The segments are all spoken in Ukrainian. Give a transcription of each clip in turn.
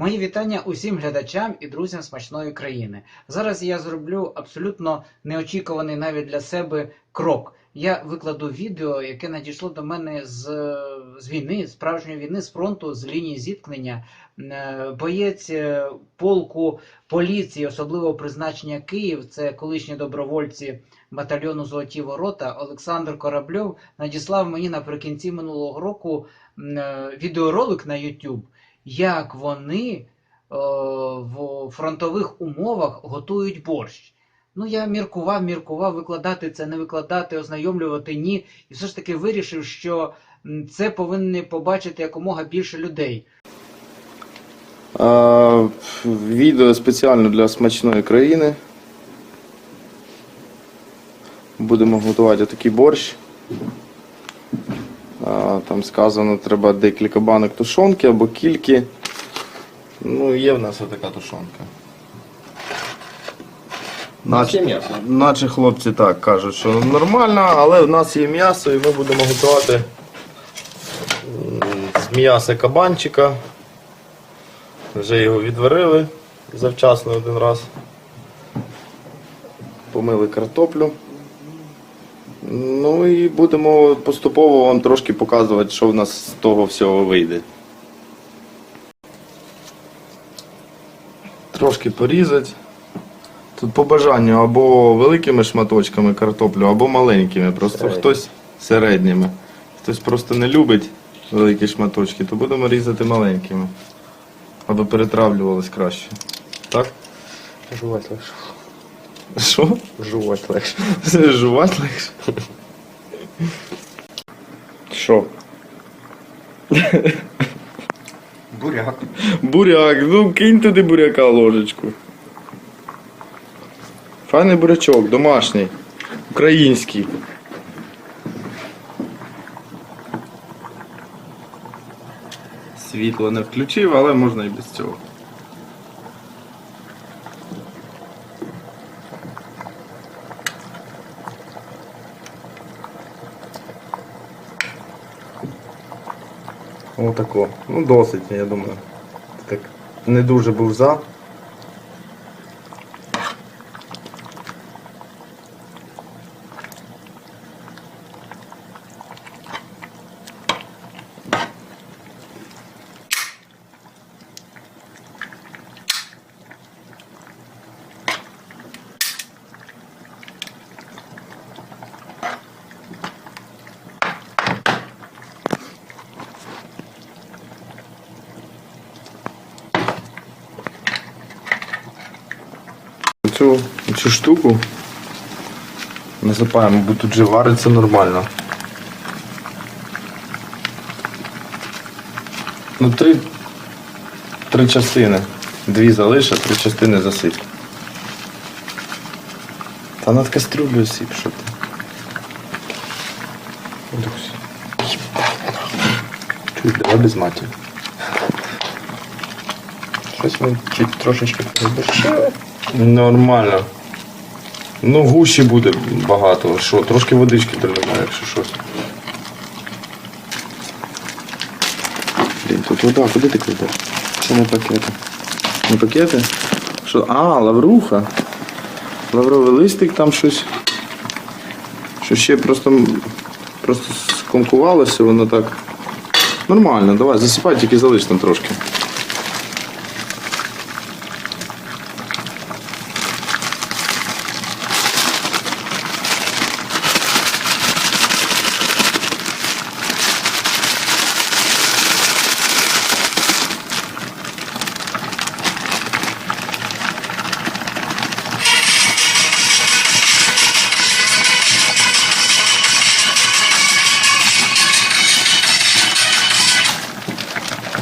Мої вітання усім глядачам і друзям смачної країни. Зараз я зроблю абсолютно неочікуваний навіть для себе крок. Я викладу відео, яке надійшло до мене з, з війни, справжньої війни, з фронту, з лінії зіткнення. Е, Боєць е, полку поліції, особливого призначення Київ, це колишні добровольці батальйону Золоті Ворота Олександр Корабльов надіслав мені наприкінці минулого року е, відеоролик на YouTube, як вони е, в фронтових умовах готують борщ. Ну, я міркував, міркував, викладати це, не викладати, ознайомлювати ні. І все ж таки вирішив, що це повинні побачити якомога більше людей. А, відео спеціально для смачної країни. Будемо готувати такий борщ. Там сказано, треба декілька банок тушонки або кільки. Ну, є в нас така тушонка. Наче, м'ясо. наче хлопці так кажуть, що нормально, але в нас є м'ясо і ми будемо готувати з м'яса кабанчика. Вже його відварили завчасно один раз. Помили картоплю. Ну і будемо поступово вам трошки показувати, що в нас з того всього вийде. Трошки порізати. Тут по бажанню або великими шматочками картоплю, або маленькими. Просто Середні. хтось середніми. Хтось просто не любить великі шматочки, то будемо різати маленькими. Аби перетравлювалось краще. Так? Жувати легше. Що? Жувати легше. Жувати легше. Що? Буряк. Буряк, ну кинь туди буряка ложечку. Файний бурячок, домашній, український. Світло не включив, але можна і без цього. Отако. Ну досить, я думаю. Так не дуже був за. Цю, цю штуку насипаємо, бо тут же вариться нормально. Ну, три, три частини. Дві залиш, а три частини засип. Та над кастрюлею сип, що ти. Чуть, давай без матері. Щось ми чуть трошечки переборщили. Нормально. Ну, гущі буде багато. Що, трошки водички додамо, якщо щось. Блін, тут вода, куди ти кладеш? Це не пакети. Не пакети? Що? А, лавруха. Лавровий листик там щось. Що ще просто, просто скомкувалося, воно так. Нормально, давай, засипай, тільки залиш там трошки.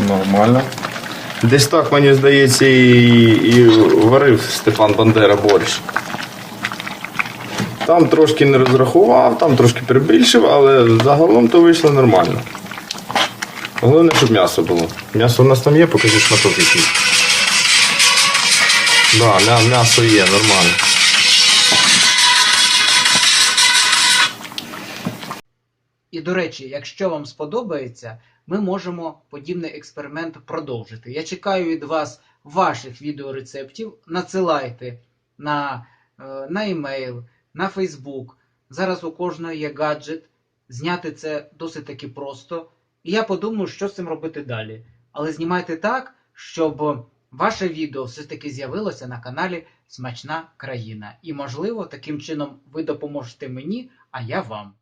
Нормально. Десь так, мені здається, і, і варив Степан Бандера борщ. Там трошки не розрахував, там трошки перебільшив, але загалом то вийшло нормально. Головне, щоб м'ясо було. М'ясо у нас там є, покажи шматок який. Да, м'я- м'ясо є, нормально. І до речі, якщо вам сподобається, ми можемо подібний експеримент продовжити. Я чекаю від вас ваших відеорецептів. Надсилайте на, е, на емейл, на Фейсбук. Зараз у кожного є гаджет. Зняти це досить таки просто. І я подумаю, що з цим робити далі. Але знімайте так, щоб ваше відео все ж таки з'явилося на каналі Смачна країна. І, можливо, таким чином ви допоможете мені, а я вам.